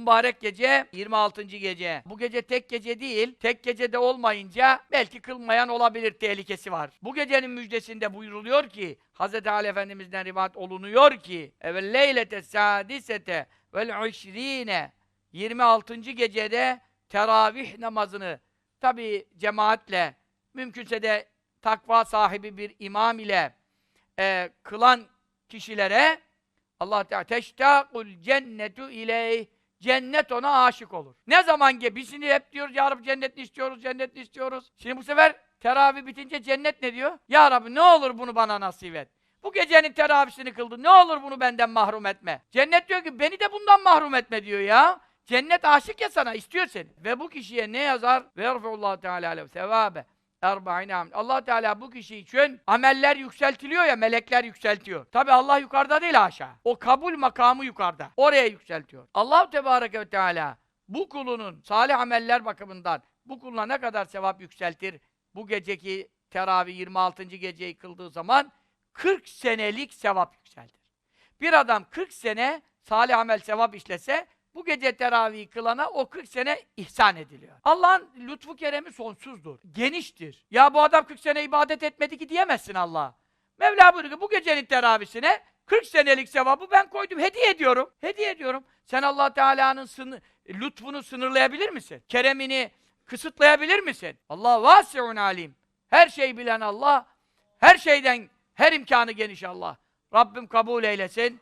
Mübarek gece 26. gece. Bu gece tek gece değil. Tek gecede olmayınca belki kılmayan olabilir tehlikesi var. Bu gecenin müjdesinde buyruluyor ki Hz. Ali Efendimiz'den rivayet olunuyor ki evet leylete sadisete vel işrine 26. gecede teravih namazını tabi cemaatle mümkünse de takva sahibi bir imam ile e, kılan kişilere Allah Teala teştakul cennetu ileyh cennet ona aşık olur. Ne zaman ki biz şimdi hep diyoruz ya Rabbi cennetini istiyoruz, cennetini istiyoruz. Şimdi bu sefer teravih bitince cennet ne diyor? Ya Rabbi ne olur bunu bana nasip et. Bu gecenin teravihisini kıldı. Ne olur bunu benden mahrum etme. Cennet diyor ki beni de bundan mahrum etme diyor ya. Cennet aşık ya sana, istiyor seni. Ve bu kişiye ne yazar? Ve yarfeullahu teala aleyhi sevabe. Erba'ine amel. Allah Teala bu kişi için ameller yükseltiliyor ya, melekler yükseltiyor. Tabi Allah yukarıda değil aşağı. O kabul makamı yukarıda. Oraya yükseltiyor. Allah Tebareke ve Teala bu kulunun salih ameller bakımından bu kuluna ne kadar sevap yükseltir? Bu geceki teravih 26. geceyi kıldığı zaman 40 senelik sevap yükseltir. Bir adam 40 sene salih amel sevap işlese bu gece teravih kılana o 40 sene ihsan ediliyor. Allah'ın lütfu keremi sonsuzdur. Geniştir. Ya bu adam 40 sene ibadet etmedi ki diyemezsin Allah'a. Mevla buyuruyor ki bu gecenin teravisine 40 senelik sevabı ben koydum. Hediye ediyorum. Hediye ediyorum. Sen Allah Teala'nın sını, lütfunu sınırlayabilir misin? Keremini kısıtlayabilir misin? Allah vasiun alim. Her şeyi bilen Allah. Her şeyden her imkanı geniş Allah. Rabbim kabul eylesin.